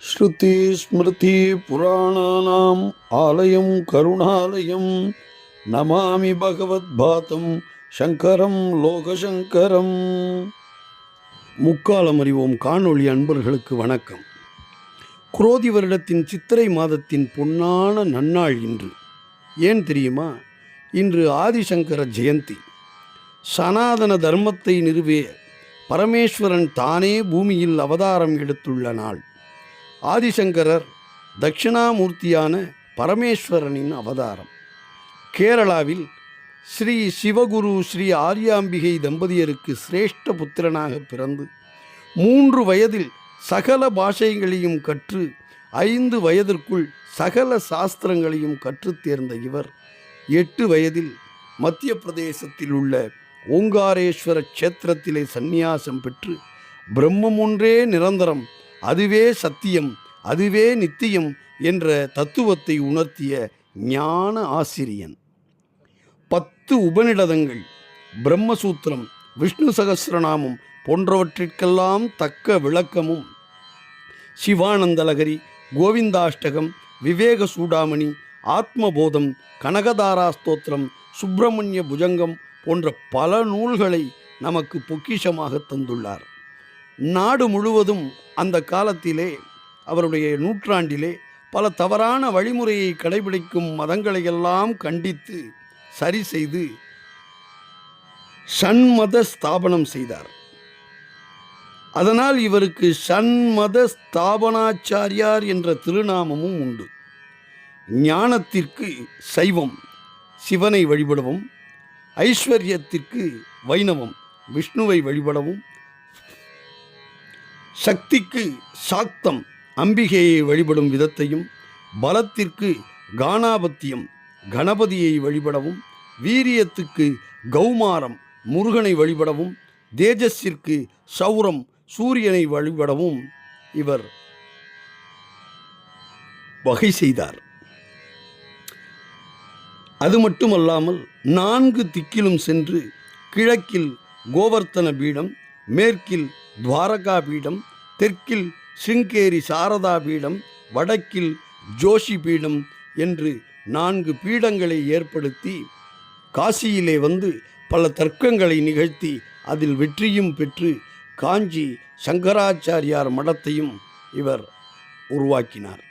ஸ்ருதி ஸ்மிருதி புராணானாம் ஆலயம் கருணாலயம். நமாமி பகவத்பாதம் சங்கரம் லோகசங்கரம். முக்காலம் அறிவோம் காணொளி அன்பர்களுக்கு வணக்கம். குரோதி வருடத்தின் சித்திரை மாதத்தின் பொன்னான நன்னாள் இன்று. ஏன் தெரியுமா? இன்று ஆதிசங்கர ஜெயந்தி. சனாதன தர்மத்தை நிறுவிய பரமேஸ்வரன் தானே பூமியில் அவதாரம் எடுத்துள்ள நாள். ஆதிசங்கரர் தட்சிணாமூர்த்தியான பரமேஸ்வரனின் அவதாரம். கேரளாவில் ஸ்ரீ சிவகுரு ஸ்ரீ ஆரியாம்பிகை தம்பதியருக்கு சிரேஷ்ட புத்திரனாக பிறந்து மூன்று வயதில் சகல பாஷைகளையும் கற்று ஐந்து வயதிற்குள் சகல சாஸ்திரங்களையும் கற்றுத் தேர்ந்த இவர். எட்டு வயதில் மத்திய பிரதேசத்தில் உள்ள ஓங்காரேஸ்வர க்ஷேத்திரத்திலே சந்நியாசம் பெற்று பிரம்மம் ஒன்றே நிரந்தரம் அதுவே சத்தியம் அதுவே நித்தியம் என்ற தத்துவத்தை உணர்த்திய ஞான ஆசிரியன். பத்து உபநிடதங்கள் பிரம்மசூத்திரம் விஷ்ணு சகசிரநாமம் போன்றவற்றிற்கெல்லாம் தக்க விளக்கமும் சிவானந்தலகரி கோவிந்தாஷ்டகம் விவேக சூடாமணி ஆத்மபோதம் கனகதாரா ஸ்தோத்திரம் சுப்பிரமணிய புஜங்கம் போன்ற பல நூல்களை நமக்கு பொக்கிஷமாக தந்துள்ளார். நாடு முழுவதும் அந்த காலத்திலே அவருடைய நூற்றாண்டிலே பல தவறான வழிமுறையை கடைபிடிக்கும் மதங்களையெல்லாம் கண்டித்து சரி செய்து சண்மத ஸ்தாபனம் செய்தார். அதனால் இவருக்கு சண்மத ஸ்தாபனாச்சாரியார் என்ற திருநாமமும் உண்டு. ஞானத்திற்கு சைவம் சிவனை வழிபடவும் ஐஸ்வர்யத்திற்கு வைணவம் விஷ்ணுவை வழிபடவும் சக்திக்கு சாக்தம் அம்பிகையை வழிபடும் விதத்தையும் பலத்திற்கு கானாபத்தியம் கணபதியை வழிபடவும் வீரியத்துக்கு கௌமாரம் முருகனை வழிபடவும் தேஜஸிற்கு சௌரம் சூரியனை வழிபடவும் இவர் வகை செய்தார். அது மட்டுமல்லாமல் நான்கு திக்கிலும் சென்று கிழக்கில் கோவர்த்தன பீடம் மேற்கில் துவாரகா பீடம் தெற்கில் சிங்கேரி சாரதா பீடம் வடக்கில் ஜோஷி பீடம் என்று நான்கு பீடங்களை ஏற்படுத்தி காசியிலே வந்து பல தர்க்கங்களை நிகழ்த்தி அதில் வெற்றியும் பெற்று காஞ்சி சங்கராச்சாரியார் மடத்தையும் இவர் உருவாக்கினார்.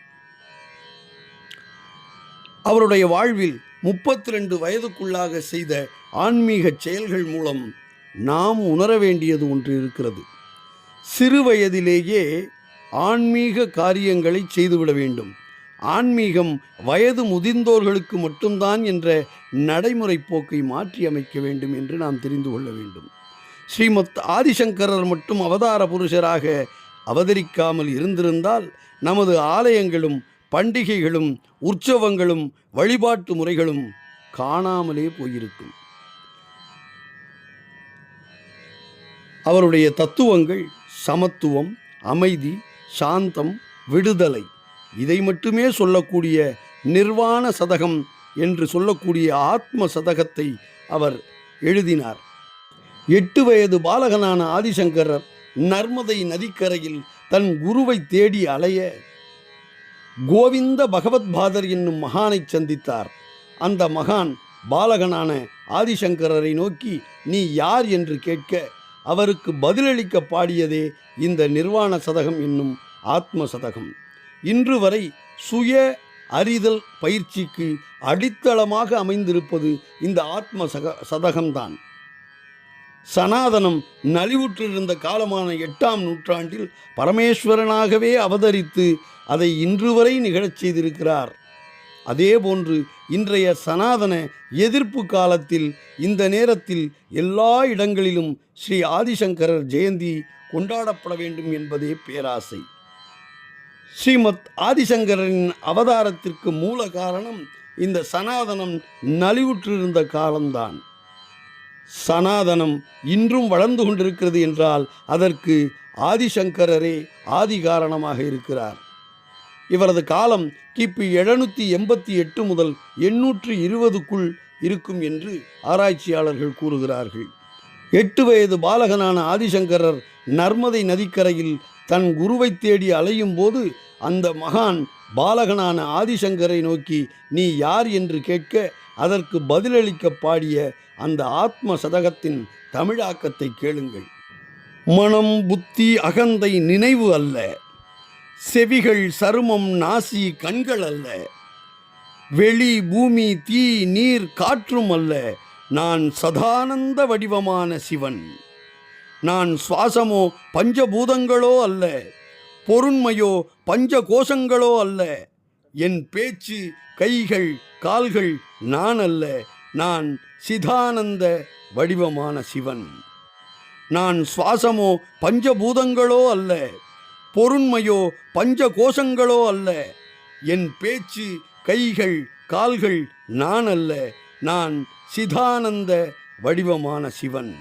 அவருடைய வாழ்வில் முப்பத்தி ரெண்டு வயதுக்குள்ளாக செய்த ஆன்மீக செயல்கள் மூலம் நாம் உணர வேண்டியது ஒன்று இருக்கிறது. சிறு வயதிலேயே ஆன்மீக காரியங்களை செய்துவிட வேண்டும். ஆன்மீகம் வயது முதிர்ந்தோர்களுக்கு மட்டும்தான் என்ற நடைமுறை போக்கை மாற்றி அமைக்க வேண்டும் என்று நாம் தெரிந்து கொள்ள வேண்டும். ஸ்ரீமத் ஆதிசங்கரர் மட்டும் அவதார புருஷராக அவதரிக்காமல் இருந்திருந்தால் நமது ஆலயங்களும் பண்டிகைகளும் உற்சவங்களும் வழிபாட்டு முறைகளும் காணாமலே போயிருக்கும். அவருடைய தத்துவங்கள் சமத்துவம் அமைதி சாந்தம் விடுதலை. இதை மட்டுமே சொல்லக்கூடிய நிர்வாண சதகம் என்று சொல்லக்கூடிய ஆத்ம சதகத்தை அவர் எழுதினார். எட்டு வயது பாலகனான ஆதிசங்கரர் நர்மதை நதிக்கரையில் தன் குருவை தேடி அலைய கோவிந்த பகவத்பாதர் என்னும் மகானை சந்தித்தார். அந்த மகான் பாலகனான ஆதிசங்கரரை நோக்கி நீ யார்? என்று கேட்க அவருக்கு பதிலளிக்க பாடியதே இந்த நிர்வாண சதகம் என்னும் ஆத்ம சதகம். இன்று வரை சுய அறிதல் பயிற்சிக்கு அடித்தளமாக அமைந்திருப்பது இந்த ஆத்ம சக சதகம்தான். சனாதனம் நலிவுற்றிருந்த காலமான எட்டாம் நூற்றாண்டில் பரமேஸ்வரனாகவே அவதரித்து அதை இன்று வரை நிகழச் செய்திருக்கிறார். அதேபோன்று இன்றைய சனாதன எதிர்ப்பு காலத்தில் இந்த நேரத்தில் எல்லா இடங்களிலும் ஸ்ரீ ஆதிசங்கரர் ஜெயந்தி கொண்டாடப்பட வேண்டும் என்பதே பேராசை. ஸ்ரீமத் ஆதிசங்கரின் அவதாரத்திற்கு மூல காரணம் இந்த சனாதனம் நலிவுற்றிருந்த காலம்தான். சனாதனம் இன்றும் வளர்ந்து கொண்டிருக்கிறது என்றால் அதற்கு ஆதிசங்கரரே ஆதி காரணமாக இருக்கிறார். இவரது காலம் கிபி எழுநூற்றி எண்பத்தி எட்டு முதல் எண்ணூற்று இருபதுக்குள் இருக்கும் என்று ஆராய்ச்சியாளர்கள் கூறுகிறார்கள். எட்டு வயது பாலகனான ஆதிசங்கரர் நர்மதை நதிக்கரையில் தன் குருவை தேடி அலையும் போது அந்த மகான் பாலகனான ஆதிசங்கரை நோக்கி நீ யார் என்று கேட்க அதற்கு பதிலளிக்க பாடிய அந்த ஆத்ம சதகத்தின் தமிழாக்கத்தை கேளுங்கள். மனம் புத்தி அகந்தை நினைவு அல்ல. செவிகள் சருமம் நாசி கண்கள் அல்ல. வெளி பூமி தீ நீர் காற்றும் அல்ல. நான் சதானந்த வடிவமான சிவன். நான் சுவாசமோ பஞ்சபூதங்களோ அல்ல. பொருண்மையோ பஞ்ச கோஷங்களோ அல்ல. என் பேச்சு கைகள் கால்கள் நான் அல்ல. நான் சிதானந்த வடிவமான சிவன். நான் சுவாசமோ பஞ்சபூதங்களோ அல்ல. பொருண்மையோ பஞ்ச கோஷங்களோ அல்ல. என் பேச்சு கைகள் கால்கள் நான் அல்ல நான் சிதானந்த வடிவமான சிவன்.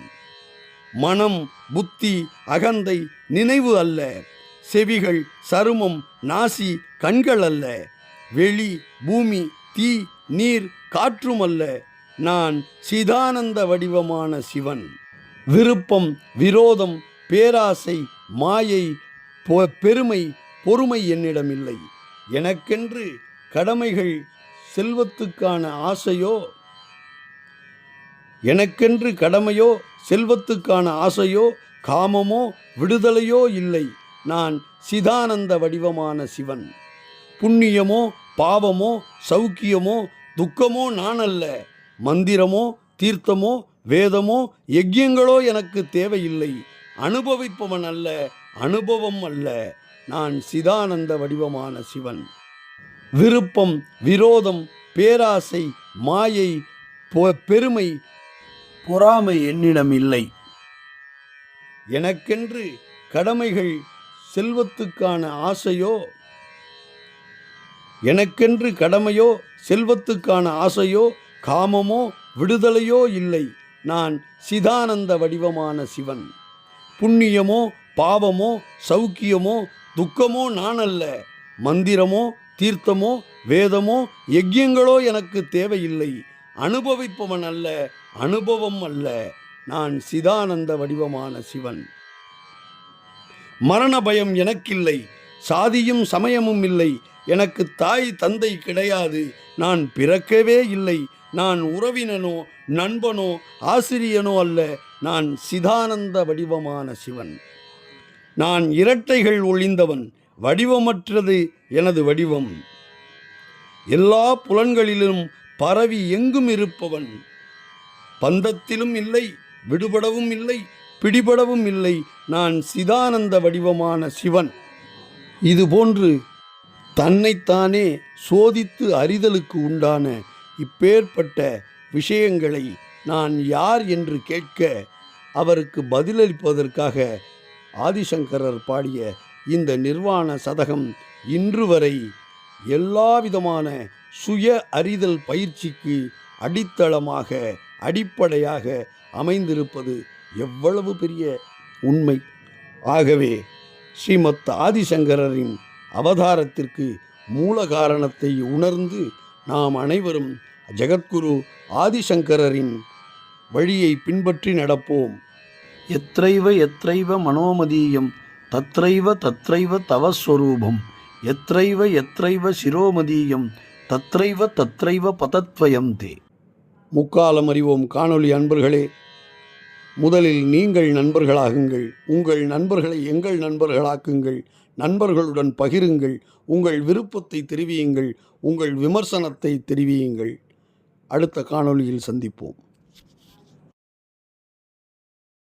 மனம் புத்தி அகந்தை நினைவு அல்ல. செவிகள் சருமம் நாசி கண்கள் அல்ல. வெளி பூமி தீ நீர் காற்றும் அல்ல. நான் சிதானந்த வடிவமான சிவன். விருப்பம் விரோதம் பேராசை மாயை பெருமை பொறுமை என்னிடம் இல்லை எனக்கென்று கடமைகள் செல்வத்துக்கான ஆசையோ? எனக்கென்று கடமையோ செல்வத்துக்கான ஆசையோ காமமோ விடுதலையோ இல்லை. நான் சிதானந்த வடிவமான சிவன். புண்ணியமோ பாவமோ சௌக்கியமோ துக்கமோ நான் அல்ல மந்திரமோ தீர்த்தமோ வேதமோ யஜ்யங்களோ எனக்கு தேவையில்லை. அனுபவிப்பவன் அல்ல. அனுபவம் அல்ல. நான் சிதானந்த வடிவமான சிவன். விருப்பம் விரோதம் பேராசை மாயை பொ- பெருமை பொறாமை என்னிடம் இல்லை. எனக்கென்று கடமைகள் செல்வத்துக்கான ஆசையோ எனக்கென்று கடமையோ செல்வத்துக்கான ஆசையோ காமமோ விடுதலையோ இல்லை. நான் சிதானந்த வடிவமான சிவன். புண்ணியமோ பாவமோ சௌக்கியமோ துக்கமோ நான் அல்ல மந்திரமோ தீர்த்தமோ வேதமோ யஜ்யங்களோ எனக்கு தேவையில்லை. அனுபவிப்பவன் அல்ல அனுபவம் அல்ல. நான் சிதானந்த வடிவமான சிவன். மரண பயம் எனக்கில்லை சாதியும் சமயமும் இல்லை. எனக்கு தாய் தந்தை கிடையாது. நான் பிறக்கவே இல்லை. நான் உறவினனோ நண்பனோ ஆசிரியனோ அல்ல. நான் சிதானந்த வடிவமான சிவன். நான் இரட்டைகள் ஒளிந்தவன் வடிவமற்றது எனது வடிவம். எல்லா புலன்களிலும் பரவி எங்கும் இருப்பவன். பந்தத்திலும் இல்லை விடுபடவும் இல்லை பிடிபடவும் இல்லை நான் சிதானந்த வடிவமான சிவன். இதுபோன்று தன்னைத்தானே சோதித்து அறிதலுக்கு உண்டான இப்பேற்பட்ட விஷயங்களை நான் யார் என்று கேட்க அவருக்கு பதிலளிப்பதற்காக ஆதிசங்கரர் பாடிய இந்த நிர்வாண சதகம் இன்று வரை எல்லாவிதமான சுய அறிதல் பயிற்சிக்கு அடித்தளமாக அடிப்படையாக அமைந்திருப்பது எவ்வளவு பெரிய உண்மை. ஆகவே ஸ்ரீமத் ஆதிசங்கரரின் அவதாரத்திற்கு மூல காரணத்தை உணர்ந்து நாம் அனைவரும் ஜெகத்குரு ஆதிசங்கரரின் வழியை பின்பற்றி நடப்போம். எத்ரைவ எத்ரைவ மனோமதீயம் தத்ரைவ தத்ரைவ தவஸ்வரூபம் எத்ரைவ எத்ரைவ சிரோமதீயம் தத்ரைவ தத்ரைவ பதத்வயம் தே முக்காலம் அறிவோம் காணொலி அன்பர்களே. முதலில் நீங்கள் நண்பர்களாகுங்கள் உங்கள் நண்பர்களை எங்கள் நண்பர்களாக்குங்கள் நண்பர்களுடன் பகிருங்கள் உங்கள் விருப்பத்தை தெரிவியுங்கள் உங்கள் விமர்சனத்தை தெரிவியுங்கள். அடுத்த காணொலியில் சந்திப்போம்.